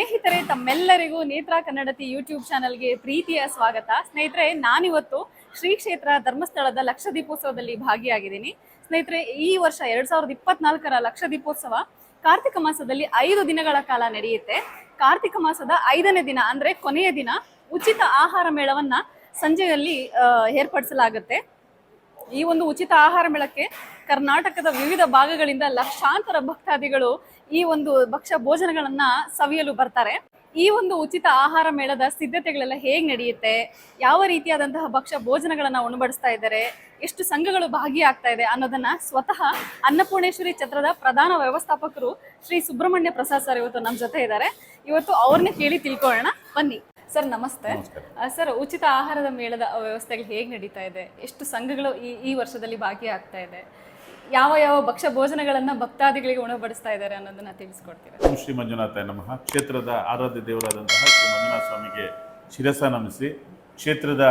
ಸ್ನೇಹಿತರೆ, ತಮ್ಮೆಲ್ಲರಿಗೂ ನೇತ್ರ ಕನ್ನಡತಿ ಯೂಟ್ಯೂಬ್ ಚಾನಲ್ಗೆ ಪ್ರೀತಿಯ ಸ್ವಾಗತ. ಸ್ನೇಹಿತರೆ, ನಾನಿವತ್ತು ಶ್ರೀ ಕ್ಷೇತ್ರ ಧರ್ಮಸ್ಥಳದ ಲಕ್ಷ ದೀಪೋತ್ಸವದಲ್ಲಿ ಭಾಗಿಯಾಗಿದ್ದೀನಿ. ಸ್ನೇಹಿತರೆ, ಈ ವರ್ಷ ಎರಡ್ ಸಾವಿರದ ಇಪ್ಪತ್ನಾಲ್ಕರ ಲಕ್ಷ ದೀಪೋತ್ಸವ ಕಾರ್ತಿಕ ಮಾಸದಲ್ಲಿ ಐದು ದಿನಗಳ ಕಾಲ ನಡೆಯುತ್ತೆ. ಕಾರ್ತಿಕ ಮಾಸದ ಐದನೇ ದಿನ, ಅಂದ್ರೆ ಕೊನೆಯ ದಿನ, ಉಚಿತ ಆಹಾರ ಮೇಳವನ್ನ ಸಂಜೆಯಲ್ಲಿ ಏರ್ಪಡಿಸಲಾಗುತ್ತೆ. ಈ ಒಂದು ಉಚಿತ ಆಹಾರ ಮೇಳಕ್ಕೆ ಕರ್ನಾಟಕದ ವಿವಿಧ ಭಾಗಗಳಿಂದ ಲಕ್ಷಾಂತರ ಭಕ್ತಾದಿಗಳು ಈ ಒಂದು ಭಕ್ಷ್ಯ ಭೋಜನಗಳನ್ನ ಸವಿಯಲು ಬರ್ತಾರೆ. ಈ ಒಂದು ಉಚಿತ ಆಹಾರ ಮೇಳದ ಸಿದ್ಧತೆಗಳೆಲ್ಲ ಹೇಗೆ ನಡೆಯುತ್ತೆ? ಯಾವ ರೀತಿಯಾದಂತಹ ಭಕ್ಷ್ಯ ಭೋಜನಗಳನ್ನ ಉಣಬಡಿಸ್ತಾ ಇದ್ದಾರೆ? ಎಷ್ಟು ಸಂಘಗಳು ಭಾಗಿಯಾಗ್ತಾ ಇದೆ ಅನ್ನೋದನ್ನ ಸ್ವತಃ ಅನ್ನಪೂರ್ಣೇಶ್ವರಿ ಛತ್ರದ ಪ್ರಧಾನ ವ್ಯವಸ್ಥಾಪಕರು ಶ್ರೀ ಸುಬ್ರಹ್ಮಣ್ಯ ಪ್ರಸಾದ್ ಸರ್ ಇವತ್ತು ನಮ್ಮ ಜೊತೆ ಇದ್ದಾರೆ. ಇವತ್ತು ಅವ್ರನ್ನೇ ಕೇಳಿ ತಿಳ್ಕೊಳ್ಳೋಣ. ಬನ್ನಿ. ಸರ್ ನಮಸ್ತೆ. ಸರ್ ಉಚಿತ ಆಹಾರದ ಮೇಳದ ವ್ಯವಸ್ಥೆಗಳು ಹೇಗೆ ನಡೀತಾ ಇದೆ? ಎಷ್ಟು ಸಂಘಗಳು ಈ ಈ ವರ್ಷದಲ್ಲಿ ಭಾಗಿಯಾಗ್ತಾ ಇದೆ? ಯಾವ ಯಾವ ಭಕ್ಷ್ಯ ಭೋಜನಗಳನ್ನ ಭಕ್ತಾದಿಗಳಿಗೆ ಉಣಬಡಿಸ್ತಾ ಇದ್ದಾರೆ ಅನ್ನೋದನ್ನ ತಿಳಿಸ್ಕೊಡ್ತೀರಾ ಶ್ರೀ ಮಂಜುನಾಥ ನಮಃ. ಕ್ಷೇತ್ರದ ಆರಾಧ್ಯ ದೇವರಾದಂತಹ ಶ್ರೀ ಮಂಜುನಾಥ ಸ್ವಾಮಿಗೆ ಶಿರಸ ನಮಿಸಿ, ಕ್ಷೇತ್ರದ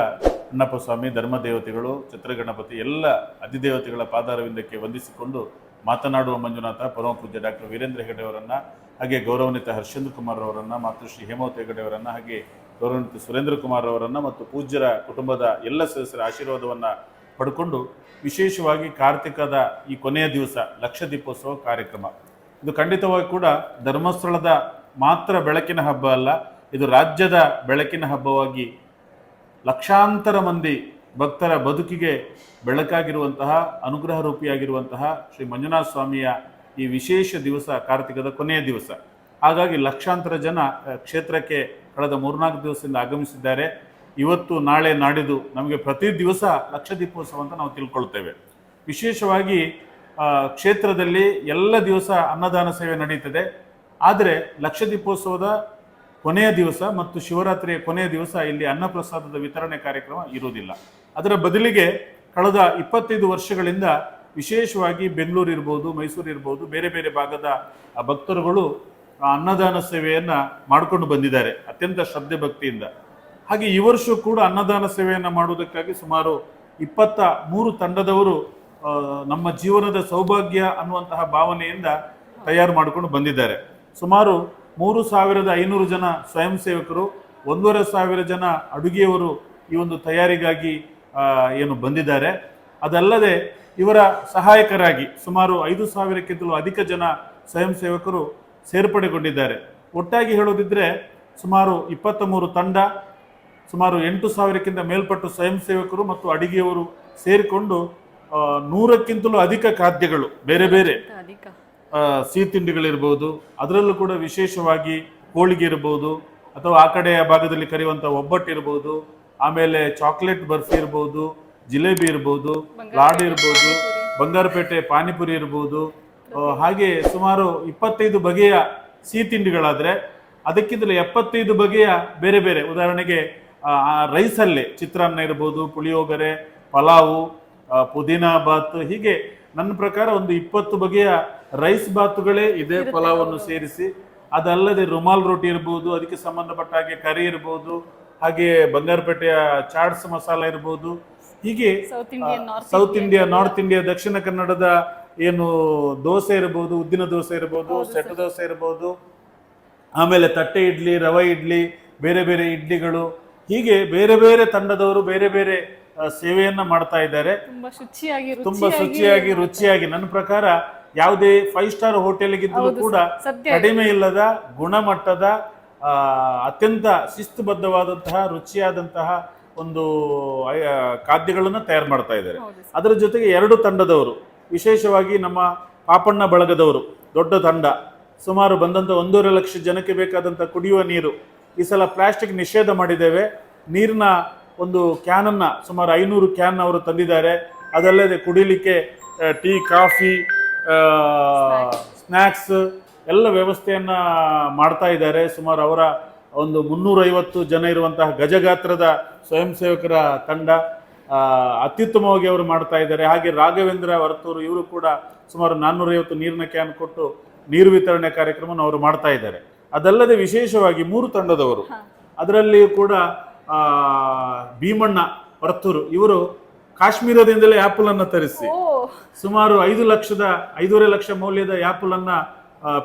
ಅಣ್ಣಪ್ಪ ಸ್ವಾಮಿ ಧರ್ಮ ದೇವತೆಗಳು ಚಿತ್ರಗಣಪತಿ ಎಲ್ಲ ಅಧಿದೇವತೆಗಳ ಪಾದಾರವಿಂದಕ್ಕೆ ವಂದಿಸಿಕೊಂಡು ಮಾತನಾಡುವ ಮಂಜುನಾಥ ಪರಮ ಪೂಜ್ಯ ಡಾಕ್ಟರ್ ವೀರೇಂದ್ರ ಹೆಗಡೆ ಅವರನ್ನ, ಹಾಗೆ ಗೌರವನಿತ ಹರ್ಷೇಂದ್ರ ಕುಮಾರ್ ಅವರನ್ನ ಮಾತೃಶ್ರೀ ಹೇಮಾವತಿ ಹೆಗಡೆ ಅವರನ್ನ, ಹಾಗೆ ಗೌರವನಿತ ಸುರೇಂದ್ರ ಕುಮಾರ್ ಅವರನ್ನ, ಮತ್ತು ಪೂಜ್ಯರ ಕುಟುಂಬದ ಎಲ್ಲ ಸದಸ್ಯರ ಆಶೀರ್ವಾದವನ್ನ ಪಡ್ಕೊಂಡು ವಿಶೇಷವಾಗಿ ಕಾರ್ತಿಕದ ಈ ಕೊನೆಯ ದಿವಸ ಲಕ್ಷ ದೀಪೋತ್ಸವ ಕಾರ್ಯಕ್ರಮ. ಇದು ಖಂಡಿತವಾಗಿ ಕೂಡ ಧರ್ಮಸ್ಥಳದ ಮಾತ್ರ ಬೆಳಕಿನ ಹಬ್ಬ ಅಲ್ಲ, ಇದು ರಾಜ್ಯದ ಬೆಳಕಿನ ಹಬ್ಬವಾಗಿ ಲಕ್ಷಾಂತರ ಮಂದಿ ಭಕ್ತರ ಬದುಕಿಗೆ ಬೆಳಕಾಗಿರುವಂತಹ, ಅನುಗ್ರಹ ರೂಪಿಯಾಗಿರುವಂತಹ ಶ್ರೀ ಮಂಜುನಾಥ ಸ್ವಾಮಿಯ ಈ ವಿಶೇಷ ದಿವಸ ಕಾರ್ತಿಕದ ಕೊನೆಯ ದಿವಸ. ಹಾಗಾಗಿ ಲಕ್ಷಾಂತರ ಜನ ಕ್ಷೇತ್ರಕ್ಕೆ ಕಳೆದ ಮೂರ್ನಾಲ್ಕು ದಿವಸದಿಂದ ಆಗಮಿಸಿದ್ದಾರೆ. ಇವತ್ತು ನಾಳೆ ನಾಡಿದು ನಮಗೆ ಪ್ರತಿ ದಿವಸ ಲಕ್ಷ ದೀಪೋತ್ಸವ ಅಂತ ನಾವು ತಿಳ್ಕೊಳ್ತೇವೆ. ವಿಶೇಷವಾಗಿ ಕ್ಷೇತ್ರದಲ್ಲಿ ಎಲ್ಲ ದಿವಸ ಅನ್ನದಾನ ಸೇವೆ ನಡೀತದೆ. ಆದರೆ ಲಕ್ಷ ದೀಪೋತ್ಸವದ ಕೊನೆಯ ದಿವಸ ಮತ್ತು ಶಿವರಾತ್ರಿಯ ಕೊನೆಯ ದಿವಸ ಇಲ್ಲಿ ಅನ್ನಪ್ರಸಾದದ ವಿತರಣೆ ಕಾರ್ಯಕ್ರಮ ಇರುವುದಿಲ್ಲ. ಅದರ ಬದಲಿಗೆ ಕಳೆದ ಇಪ್ಪತ್ತೈದು ವರ್ಷಗಳಿಂದ ವಿಶೇಷವಾಗಿ ಬೆಂಗಳೂರು ಇರ್ಬೋದು, ಮೈಸೂರು ಇರ್ಬೋದು, ಬೇರೆ ಬೇರೆ ಭಾಗದ ಭಕ್ತರುಗಳು ಅನ್ನದಾನ ಸೇವೆಯನ್ನು ಮಾಡಿಕೊಂಡು ಬಂದಿದ್ದಾರೆ, ಅತ್ಯಂತ ಶ್ರದ್ಧೆ ಭಕ್ತಿಯಿಂದ. ಹಾಗೆ ಈ ವರ್ಷ ಕೂಡ ಅನ್ನದಾನ ಸೇವೆಯನ್ನು ಮಾಡುವುದಕ್ಕಾಗಿ ಸುಮಾರು ಇಪ್ಪತ್ತ ಮೂರು ತಂಡದವರು ನಮ್ಮ ಜೀವನದ ಸೌಭಾಗ್ಯ ಅನ್ನುವಂತಹ ಭಾವನೆಯಿಂದ ತಯಾರು ಮಾಡಿಕೊಂಡು ಬಂದಿದ್ದಾರೆ. ಸುಮಾರು ಮೂರು ಸಾವಿರದ ಐನೂರು ಜನ ಸ್ವಯಂ ಸೇವಕರು, ಒಂದೂವರೆ ಸಾವಿರ ಜನ ಅಡುಗೆಯವರು ಈ ಒಂದು ತಯಾರಿಗಾಗಿ ಏನು ಬಂದಿದ್ದಾರೆ. ಅದಲ್ಲದೆ ಇವರ ಸಹಾಯಕರಾಗಿ ಸುಮಾರು ಐದು ಸಾವಿರಕ್ಕಿಂತಲೂ ಅಧಿಕ ಜನ ಸ್ವಯಂ ಸೇವಕರು ಸೇರ್ಪಡೆಗೊಂಡಿದ್ದಾರೆ. ಒಟ್ಟಾಗಿ ಹೇಳೋದಿದ್ರೆ ಸುಮಾರು ಇಪ್ಪತ್ತ ಮೂರು ತಂಡ ಸುಮಾರು ಎಂಟು ಸಾವಿರಕ್ಕಿಂತ ಮೇಲ್ಪಟ್ಟು ಸ್ವಯಂ ಸೇವಕರು ಮತ್ತು ಅಡಿಗೆಯವರು ಸೇರಿಕೊಂಡು ನೂರಕ್ಕಿಂತಲೂ ಅಧಿಕ ಖಾದ್ಯಗಳು ಬೇರೆ ಬೇರೆ ಸಿಹಿ ತಿಂಡಿಗಳಿರ್ಬೋದು. ಅದರಲ್ಲೂ ಕೂಡ ವಿಶೇಷವಾಗಿ ಹೋಳಿಗೆ ಇರ್ಬೋದು ಅಥವಾ ಆ ಕಡೆಯ ಭಾಗದಲ್ಲಿ ಕರೆಯುವಂಥ ಒಬ್ಬಟ್ಟು ಇರ್ಬೋದು ಆಮೇಲೆ ಚಾಕ್ಲೇಟ್ ಬರ್ಫಿ ಇರ್ಬೋದು ಜಿಲೇಬಿ ಇರ್ಬೋದು ಲಾಡು ಇರ್ಬೋದು ಬಂಗಾರಪೇಟೆ ಪಾನಿಪುರಿ ಇರ್ಬೋದು ಹಾಗೆ ಸುಮಾರು ಇಪ್ಪತ್ತೈದು ಬಗೆಯ ಸಿಹಿ ತಿಂಡಿಗಳಾದರೆ ಅದಕ್ಕಿಂತಲೂ ಎಪ್ಪತ್ತೈದು ಬಗೆಯ ಬೇರೆ ಬೇರೆ. ಉದಾಹರಣೆಗೆ ರೈಸಲ್ಲೇ ಚಿತ್ರಾನ್ನ ಇರ್ಬೋದು ಪುಳಿಯೋಗರೆ ಪಲಾವು ಆ, ಪುದೀನಾ ಬಾತ್ ಹೀಗೆ ನನ್ನ ಪ್ರಕಾರ ಒಂದು ಇಪ್ಪತ್ತು ಬಗೆಯ ರೈಸ್ ಬಾತುಗಳೇ ಇದೇ ಪಲಾವನ್ನು ಸೇರಿಸಿ ಅದಲ್ಲದೆ ರುಮಾಲ್ ರೋಟಿ ಇರ್ಬೋದು ಅದಕ್ಕೆ ಸಂಬಂಧಪಟ್ಟ ಹಾಗೆ ಕರಿ ಇರ್ಬೋದು ಹಾಗೆ ಬಂಗಾರಪೇಟೆಯ ಚಾಟ್ಸ್ ಮಸಾಲ ಇರ್ಬೋದು ಹೀಗೆ ಸೌತ್ ಇಂಡಿಯಾ ನಾರ್ತ್ ಇಂಡಿಯಾ ದಕ್ಷಿಣ ಕನ್ನಡದ ಏನು ದೋಸೆ ಇರ್ಬೋದು ಉದ್ದಿನ ದೋಸೆ ಇರ್ಬೋದು ಸೆಟ್ ದೋಸೆ ಇರ್ಬೋದು ಆಮೇಲೆ ತಟ್ಟೆ ಇಡ್ಲಿ ರವೆ ಇಡ್ಲಿ ಬೇರೆ ಬೇರೆ ಇಡ್ಲಿಗಳು ಹೀಗೆ ಬೇರೆ ಬೇರೆ ತಂಡದವರು ಬೇರೆ ಬೇರೆ ಸೇವೆಯನ್ನ ಮಾಡ್ತಾ ಇದ್ದಾರೆ. ತುಂಬಾ ಶುಚಿಯಾಗಿ ತುಂಬಾ ರುಚಿಯಾಗಿ ಶುಚಿಯಾಗಿ ರುಚಿಯಾಗಿ. ನನ್ನ ಪ್ರಕಾರ ಯಾವುದೇ ಫೈವ್ ಸ್ಟಾರ್ ಹೋಟೆಲ್ಗಿಂತಲೂ ಹೌದು ಕೂಡ ಕಡಿಮೆ ಇಲ್ಲದ ಗುಣಮಟ್ಟದ ಅತ್ಯಂತ ಶಿಸ್ತುಬದ್ಧವಾದಂತಹ ರುಚಿಯಾದಂತಹ ಒಂದು ಖಾದ್ಯಗಳನ್ನು ತಯಾರು ಮಾಡ್ತಾ ಇದ್ದಾರೆ. ಅದರ ಜೊತೆಗೆ ಎರಡು ತಂಡದವರು ವಿಶೇಷವಾಗಿ ನಮ್ಮ ಪಾಪಣ್ಣ ಬಳಗದವರು ದೊಡ್ಡ ತಂಡ ಸುಮಾರು ಬಂದಂತ ಒಂದೂವರೆ ಲಕ್ಷ ಜನಕ್ಕೆ ಬೇಕಾದಂತ ಕುಡಿಯುವ ನೀರು ಈ ಸಲ ಪ್ಲಾಸ್ಟಿಕ್ ನಿಷೇಧ ಮಾಡಿದ್ದೇವೆ. ನೀರಿನ ಒಂದು ಕ್ಯಾನನ್ನು ಸುಮಾರು ಐನೂರು ಕ್ಯಾನ್ ಅವರು ತಂದಿದ್ದಾರೆ. ಅದಲ್ಲದೆ ಕುಡಿಲಿಕ್ಕೆ ಟೀ, ಕಾಫಿ ಸ್ನ್ಯಾಕ್ಸ್ ಎಲ್ಲ ವ್ಯವಸ್ಥೆಯನ್ನು ಮಾಡ್ತಾ ಇದ್ದಾರೆ. ಸುಮಾರು ಅವರ ಒಂದು ಮುನ್ನೂರೈವತ್ತು ಜನ ಇರುವಂತಹ ಗಜಗಾತ್ರದ ಸ್ವಯಂ ಸೇವಕರ ತಂಡ ಅತ್ಯುತ್ತಮವಾಗಿ ಅವರು ಮಾಡ್ತಾ ಇದ್ದಾರೆ. ಹಾಗೆ ರಾಘವೇಂದ್ರ ವರ್ತೂರು ಇವರು ಕೂಡ ಸುಮಾರು ನಾನ್ನೂರೈವತ್ತು ನೀರಿನ ಕ್ಯಾನ್ ಕೊಟ್ಟು ನೀರು ವಿತರಣೆ ಕಾರ್ಯಕ್ರಮವನ್ನು ಅವರು ಮಾಡ್ತಾ ಇದ್ದಾರೆ. ಅದಲ್ಲದೆ ವಿಶೇಷವಾಗಿ ಮೂರು ತಂಡದವರು. ಅದರಲ್ಲಿ ಕೂಡ ಆ, ಭೀಮಣ್ಣ ವರ್ತೂರು ಇವರು ಕಾಶ್ಮೀರದಿಂದಲೇ ಆಪಲ್ ಅನ್ನು ತರಿಸಿ ಸುಮಾರು ಐದು ಲಕ್ಷದ ಐದೂವರೆ ಲಕ್ಷ ಮೌಲ್ಯದ ಆಪಲ್ ಅನ್ನ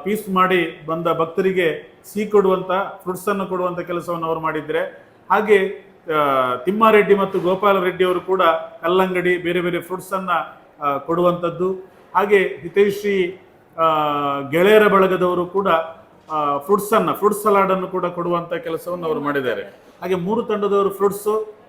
ಪೀಸ್ ಮಾಡಿ ಬಂದ ಭಕ್ತರಿಗೆ ಸಿಹಿ ಕೊಡುವಂತ ಫ್ರೂಟ್ಸ್ ಅನ್ನು ಕೊಡುವಂತ ಕೆಲಸವನ್ನು ಅವರು ಮಾಡಿದ್ರೆ. ಹಾಗೆ ತಿಮ್ಮಾರೆಡ್ಡಿ ಮತ್ತು ಗೋಪಾಲ ರೆಡ್ಡಿ ಅವರು ಕೂಡ ಕಲ್ಲಂಗಡಿ ಬೇರೆ ಬೇರೆ ಫ್ರೂಟ್ಸ್ ಅನ್ನ ಕೊಡುವಂಥದ್ದು. ಹಾಗೆ ಹಿತೈಶ್ರೀ ಗೆಳೆಯರ ಬಳಗದವರು ಕೂಡ ಫ್ರೂಟ್ಸ್ ಅನ್ನ ಫ್ರೂಟ್ ಸಲಾಡ್ ಅನ್ನು ಕೂಡ ಕೊಡುವಂತ ಕೆಲಸವನ್ನು ಅವರು ಮಾಡಿದ್ದಾರೆ. ಹಾಗೆ ಮೂರು ತಂಡದವರು ಫ್ರೂಟ್ಸ್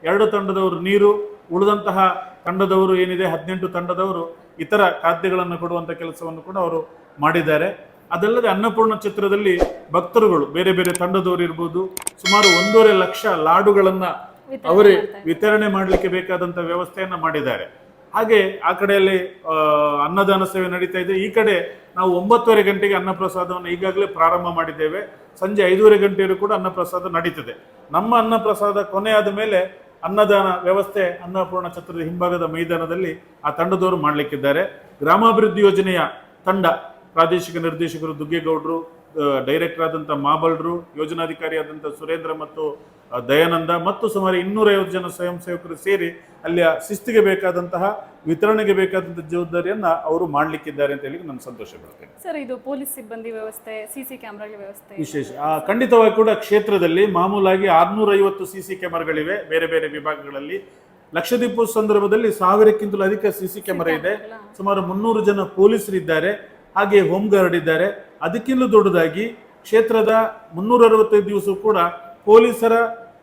ಎರಡು ತಂಡದವರು ನೀರು ಉಳಿದಂತಹ ತಂಡದವರು ಏನಿದೆ ಹದಿನೆಂಟು ತಂಡದವರು ಇತರ ಖಾದ್ಯಗಳನ್ನು ಕೊಡುವಂತ ಕೆಲಸವನ್ನು ಕೂಡ ಅವರು ಮಾಡಿದ್ದಾರೆ. ಅದಲ್ಲದೆ ಅನ್ನಪೂರ್ಣ ಚಿತ್ರದಲ್ಲಿ ಭಕ್ತರುಗಳು ಬೇರೆ ಬೇರೆ ತಂಡದವರು ಇರ್ಬೋದು ಸುಮಾರು ಒಂದೂವರೆ ಲಕ್ಷ ಲಾಡುಗಳನ್ನ ಅವರೇ ವಿತರಣೆ ಮಾಡಲಿಕ್ಕೆ ಬೇಕಾದಂತ ವ್ಯವಸ್ಥೆಯನ್ನ ಮಾಡಿದ್ದಾರೆ. ಹಾಗೆ ಆ ಕಡೆಯಲ್ಲಿ ಅನ್ನದಾನ ಸೇವೆ ನಡೀತಾ ಇದೆ. ಈ ಕಡೆ ನಾವು ಒಂಬತ್ತುವರೆ ಗಂಟೆಗೆ ಅನ್ನಪ್ರಸಾದವನ್ನು ಈಗಾಗಲೇ ಪ್ರಾರಂಭ ಮಾಡಿದ್ದೇವೆ. ಸಂಜೆ ಐದೂವರೆ ಗಂಟೆಯಲ್ಲೂ ಕೂಡ ಅನ್ನಪ್ರಸಾದ ನಡೀತದೆ. ನಮ್ಮ ಅನ್ನಪ್ರಸಾದ ಕೊನೆಯಾದ ಮೇಲೆ ಅನ್ನದಾನ ವ್ಯವಸ್ಥೆ ಅನ್ನಪೂರ್ಣ ಛತ್ರದ ಹಿಂಭಾಗದ ಮೈದಾನದಲ್ಲಿ ಆ ತಂಡದವರು ಮಾಡಲಿಕ್ಕಿದ್ದಾರೆ. ಗ್ರಾಮಾಭಿವೃದ್ಧಿ ಯೋಜನೆಯ ತಂಡ ಪ್ರಾದೇಶಿಕ ನಿರ್ದೇಶಕರು ದುಗ್ಗೇಗೌಡರು ಡೈರೆಕ್ಟರ್ ಆದಂಥ ಮಾಬಲ್ರು ಯೋಜನಾಧಿಕಾರಿ ಆದಂಥ ಸುರೇಂದ್ರ ಮತ್ತು ದಯಾನಂದ ಮತ್ತು ಸುಮಾರು ಇನ್ನೂರೈವತ್ತು ಜನ ಸ್ವಯಂ ಸೇವಕರು ಸೇರಿ ಅಲ್ಲಿಯ ಶಿಸ್ತಿಗೆ ಬೇಕಾದಂತಹ ವಿತರಣೆಗೆ ಬೇಕಾದಂತಹ ಜವಾಬ್ದಾರಿಯನ್ನ ಅವರು ಮಾಡಲಿಕ್ಕಿದ್ದಾರೆ ಅಂತ ಹೇಳಿ ನಾನು ಸಂತೋಷ ಪಡ್ತೇನೆ. ಸರ್ ಇದು ಪೊಲೀಸ್ ಸಿಬ್ಬಂದಿ ವ್ಯವಸ್ಥೆ ಸಿ ಸಿ ಕ್ಯಾಮ್ರಾಗಳ ವ್ಯವಸ್ಥೆ ವಿಶೇಷ. ಖಂಡಿತವಾಗಿ ಕೂಡ ಕ್ಷೇತ್ರದಲ್ಲಿ ಮಾಮೂಲಾಗಿ ಆರ್ನೂರ ಐವತ್ತು ಸಿ ಸಿ ಕ್ಯಾಮರಾಗಳಿವೆ ಬೇರೆ ಬೇರೆ ವಿಭಾಗಗಳಲ್ಲಿ. ಲಕ್ಷದೀಪ ಸಂದರ್ಭದಲ್ಲಿ ಸಾವಿರಕ್ಕಿಂತಲೂ ಅಧಿಕ ಸಿ ಸಿ ಕ್ಯಾಮೆರಾ ಇದೆ. ಸುಮಾರು ಮುನ್ನೂರು ಜನ ಪೊಲೀಸರಿದ್ದಾರೆ ಹಾಗೆ ಹೋಮ್ ಗಾರ್ಡ್ ಇದ್ದಾರೆ. ಅದಕ್ಕಿಂತ ದೊಡ್ಡದಾಗಿ ಕ್ಷೇತ್ರದ ಮುನ್ನೂರ ಅರವತ್ತೈದು ದಿವಸ ಕೂಡ ಪೊಲೀಸರ,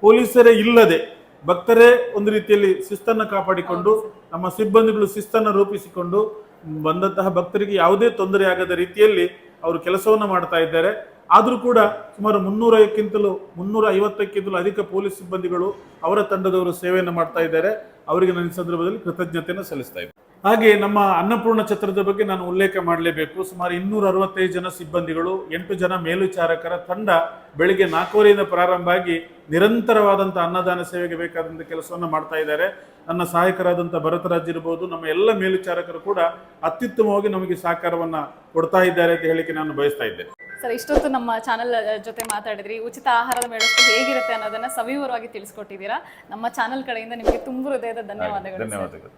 ಪೊಲೀಸರೇ ಇಲ್ಲದೆ ಭಕ್ತರೇ ಒಂದು ರೀತಿಯಲ್ಲಿ ಶಿಸ್ತನ್ನು ಕಾಪಾಡಿಕೊಂಡು ನಮ್ಮ ಸಿಬ್ಬಂದಿಗಳು ಶಿಸ್ತನ್ನು ರೂಪಿಸಿಕೊಂಡು ಬಂದಂತಹ ಭಕ್ತರಿಗೆ ಯಾವುದೇ ತೊಂದರೆ ಆಗದ ರೀತಿಯಲ್ಲಿ ಅವರು ಕೆಲಸವನ್ನು ಮಾಡ್ತಾ ಇದ್ದಾರೆ. ಆದರೂ ಕೂಡ ಸುಮಾರು ಮುನ್ನೂರಕ್ಕಿಂತಲೂ ಮುನ್ನೂರ ಐವತ್ತಕ್ಕಿಂತಲೂ ಅಧಿಕ ಪೊಲೀಸ್ ಸಿಬ್ಬಂದಿಗಳು ಅವರ ತಂಡದವರು ಸೇವೆಯನ್ನು ಮಾಡ್ತಾ ಇದ್ದಾರೆ. ಅವರಿಗೆ ನನ್ನ ಸಂದರ್ಭದಲ್ಲಿ ಕೃತಜ್ಞತೆಯನ್ನು ಸಲ್ಲಿಸ್ತಾ ಇದ್ದೇನೆ. ಹಾಗೆ ನಮ್ಮ ಅನ್ನಪೂರ್ಣ ಛತ್ರದ ಬಗ್ಗೆ ನಾನು ಉಲ್ಲೇಖ ಮಾಡಲೇಬೇಕು. ಸುಮಾರು ಇನ್ನೂರ ಅರವತ್ತೈದು ಜನ ಸಿಬ್ಬಂದಿಗಳು ಎಂಟು ಜನ ಮೇಲ್ವಿಚಾರಕರ ತಂಡ ಬೆಳಿಗ್ಗೆ ನಾಲ್ಕೂವರೆಯಿಂದ ಪ್ರಾರಂಭ ಆಗಿ ನಿರಂತರವಾದಂಥ ಅನ್ನದಾನ ಸೇವೆಗೆ ಬೇಕಾದಂಥ ಕೆಲಸವನ್ನು ಮಾಡ್ತಾ ಇದ್ದಾರೆ. ನನ್ನ ಸಹಾಯಕರಾದಂಥ ಭರತರಾಜ್ ಇರ್ಬೋದು ನಮ್ಮ ಎಲ್ಲ ಮೇಲ್ವಿಚಾರಕರು ಕೂಡ ಅತ್ಯುತ್ತಮವಾಗಿ ನಮಗೆ ಸಹಕಾರವನ್ನು ಕೊಡ್ತಾ ಇದ್ದಾರೆ ಅಂತ ಹೇಳಿಕೆ ನಾನು ಬಯಸ್ತಾ ಇದ್ದೆ ಸರ್ ಇಷ್ಟೊತ್ತು ನಮ್ಮ ಚಾನಲ್ ಜೊತೆ ಮಾತಾಡಿದ್ರಿ. ಉಚಿತ ಆಹಾರದ ವ್ಯವಸ್ಥೆ ಹೇಗಿರುತ್ತೆ ಅನ್ನೋದನ್ನ ಸವಿವರವಾಗಿ ತಿಳಿಸ್ಕೊಟ್ಟಿದ್ದೀರಾ. ನಮ್ಮ ಚಾನಲ್ ಕಡೆಯಿಂದ ನಿಮಗೆ ತುಂಬ ಹೃದಯದ ಧನ್ಯವಾದಗಳು ಧನ್ಯವಾದಗಳು.